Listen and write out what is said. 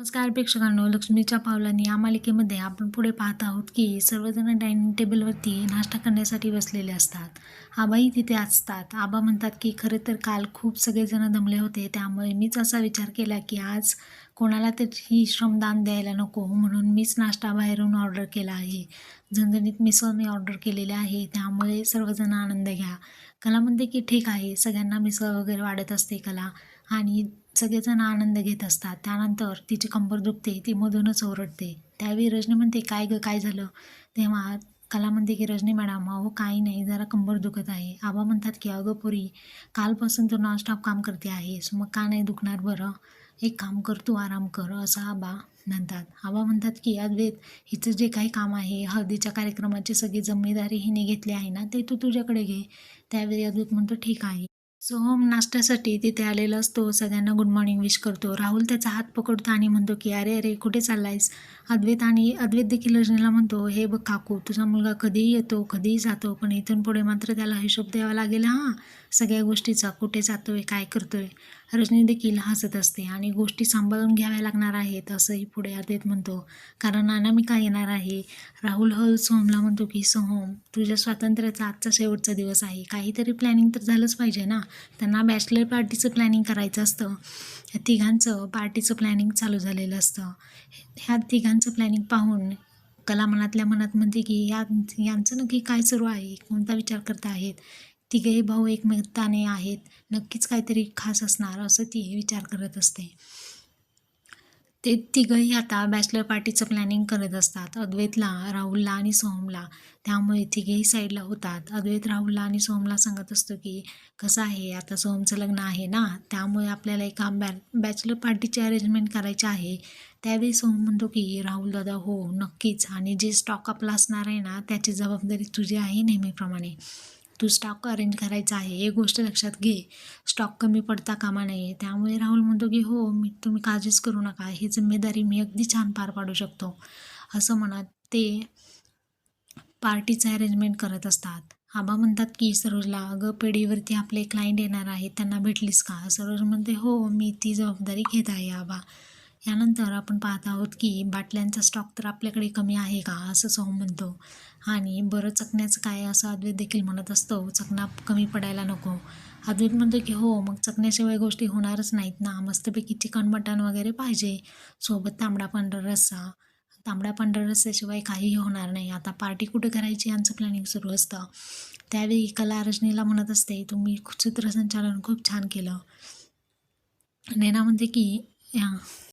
नमस्कार प्रेक्षकांनो लक्ष्मीच्या पावलांनी या मालिकेमध्ये आपण पुढे पाहत आहोत की सर्वजण डायनिंग टेबलवरती नाश्ता करण्यासाठी बसलेले असतात. आबाही तिथे असतात. आबा म्हणतात की खरं तर काल खूप सगळेजण दमले होते त्यामुळे मीच असा विचार केला की आज कोणाला तरी श्रमदान द्यायला नको म्हणून मीच नाश्ता बाहेरून ऑर्डर केला आहे. झणझणीत मिसळ मी ऑर्डर केलेले आहे त्यामुळे सर्वजण आनंद घ्या. कला म्हणते की ठीक आहे सगळ्यांना मिसळ वगैरे वाढत असते कला आणि सगळेजण आनंद घेत असतात. त्यानंतर तिची कंबर दुखते ती मधूनच ओरडते. त्यावेळी रजनी म्हणते काय गं काय झालं? तेव्हा कला म्हणते की रजनी मॅडम अहो काही नाही जरा कंबर दुखत आहे. आबा म्हणतात की अगं पुरी कालपासून तू नॉनस्टॉप काम करते आहेस मग का नाही दुखणार बरं? एक काम कर तू आराम कर असं आबा म्हणतात. आबा म्हणतात की अद्वैत हिचं जे काही काम आहे हळदीच्या कार्यक्रमाची सगळी जिम्मेदारी हिने घेतली आहे ना ते तू तुझ्याकडे घे. त्यावेळी अद्वैत म्हणतो ठीक आहे. सोहम नाश्त्यासाठी तिथे आलेला असतो. सगळ्यांना गुड मॉर्निंग विश करतो. राहुल त्याचा हात पकडतो आणि म्हणतो की अरे अरे कुठे चाललायस? अद्वैत आणि अद्वैत देखील रजनीला म्हणतो हे बघ काकू तुझा मुलगा कधीही येतो कधीही जातो पण इथून पुढे मात्र त्याला हिशोब द्यावा लागेल हां? सगळ्या गोष्टीचा कुठे जातोय काय करतोय? रजनी देखील हसत असते आणि गोष्टी सांभाळून घ्याव्या लागणार आहेत असंही पुढे अद्वैत म्हणतो. कारण अनामिका येणार आहे? राहुल हल सोहमला म्हणतो की सोहम तुझ्या स्वातंत्र्याचा आजचा शेवटचा दिवस आहे. काहीतरी प्लॅनिंग तर झालंच पाहिजे ना? त्यांना बॅचलर पार्टीचं प्लॅनिंग करायचं असतं. ह्या तिघांचं पार्टीचं प्लॅनिंग चालू झालेलं असतं. ह्या तिघांचं प्लॅनिंग पाहून कला मनातल्या मनात म्हणते की या यांचं नक्की काय सुरू आहे? कोणता विचार करत आहेत? तिघेही भाऊ एकमेकाने आहेत. नक्कीच काहीतरी खास असणार असं ती विचार करत असते. ते तिघंही आता बॅचलर पार्टीचं प्लॅनिंग करत असतात. अद्वैतला राहुलला आणि सोहमला. त्यामुळे तिघेही साईडला होतात. अद्वैत राहुलला आणि सोहमला सांगत असतो की कसं आहे? आता सोहमचं लग्न आहे ना? त्यामुळे आपल्याला एका बॅ बॅचलर पार्टीची अरेंजमेंट करायची आहे. त्यावेळी सोहम म्हणतो की राहुल दादा हो नक्कीच. आणि जे स्टॉक आपला असणार आहे ना त्याची जबाबदारी तुझी आहे नेहमीप्रमाणे. तू स्टॉक अरेंज करायचा आहे एक गोष्ट लक्षात घे. स्टॉक कमी पडता कामा नये. त्यामुळे राहुल म्हणतो की हो मी तुम्ही काळजीच करू नका. ही जिम्मेदारी मी अगदी छान पार पाडू शकतो. असं म्हणत ते पार्टीचं अरेंजमेंट करत असतात. आबा म्हणतात की सरोजला अगं पेढीवरती आपले क्लायंट येणार आहेत. त्यांना भेटलीस का? सरोज म्हणते हो मी ती जबाबदारी घेत आहे आबा. यानंतर आपण पाहत आहोत की बाटल्यांचा स्टॉक तर आपल्याकडे कमी आहे का असं सोहम म्हणतो. आणि बरं चकण्याचं काय असं अद्वैत देखील म्हणत असतो चकना कमी पडायला नको. अद्वैत म्हणतो की हो मग चकण्याशिवाय गोष्टी होणारच नाहीत ना मस्तपैकी चिकन मटण वगैरे पाहिजे. सोबत तांबडा पांढरा रस्सा. तांबडा पांढरा रस्स्याशिवाय काहीही होणार नाही. आता पार्टी कुठे करायची यांचं प्लॅनिंग सुरू असतं. त्यावेळी कला रजनीला म्हणत असते तुम्ही सूत्रसंचालन खूप छान केलं. नैना म्हणते की